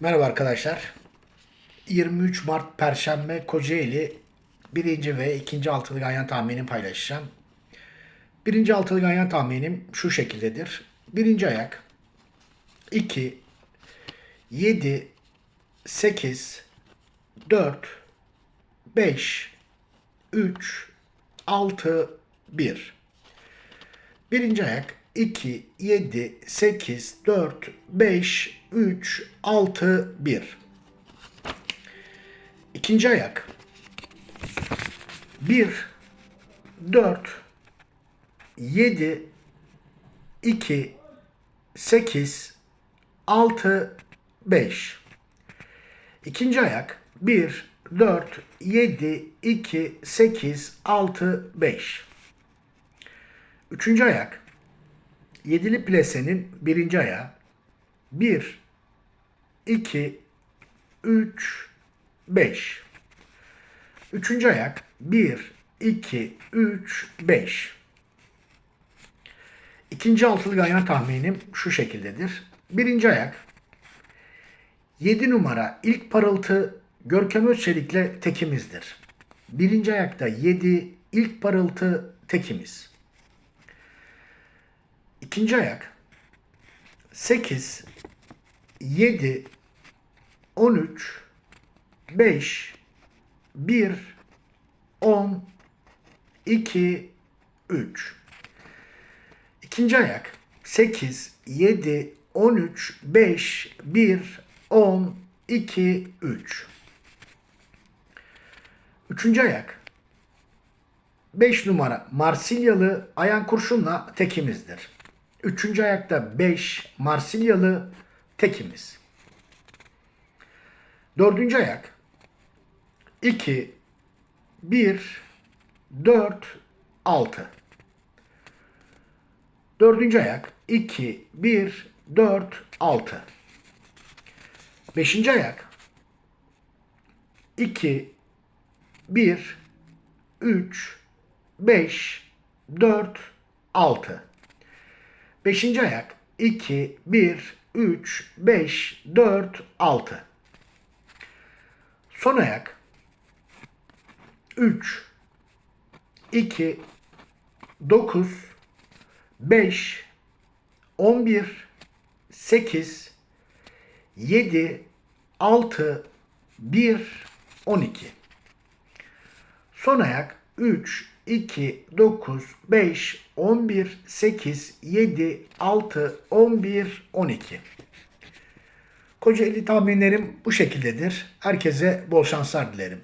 Merhaba arkadaşlar. 23 Mart Perşembe Kocaeli birinci ve ikinci altılı ganyan tahminini paylaşacağım. Birinci altılı ganyan tahminim şu şekildedir. Birinci ayak 2 7 8 4 5 3 6 1 Birinci ayak 2, 7, 8, 4, 5, 3, 6, 1. İkinci ayak 1, 4, 7, 2, 8, 6, 5. İkinci ayak 1, 4, 7, 2, 8, 6, 5. Üçüncü ayak yedili plesenin birinci ayağı 1, 2, 3, 5. Üçüncü ayak 1, 2, 3, 5. İkinci altılı ganyan tahminim şu şekildedir. Birinci ayak 7 numara ilk parıltı Görkem Özçelik'le tekimizdir. Birinci ayakta 7 ilk parıltı tekimiz. İkinci ayak. 8 7 13 5 1 10 2 3 İkinci ayak. 8 7 13 5 1 10 2 3 Üçüncü ayak. 5 numara Marsilyalı Ayan Kurşun'la tekimizdir. Üçüncü ayakta 5 Marsilyalı tekimiz. Dördüncü ayak. 2 1 4 6 Dördüncü ayak. 2 1 4 6 Beşinci ayak. 2 1 3 5 4 6 Beşinci ayak. 2 1 3 5 4 6 Son ayak. 3 2 9 5 11 8 7 6 1 12 Son ayak. 3 2 9 5 11 8 7 6 11 12 Kocaeli tahminlerim bu şekildedir. Herkese bol şanslar dilerim.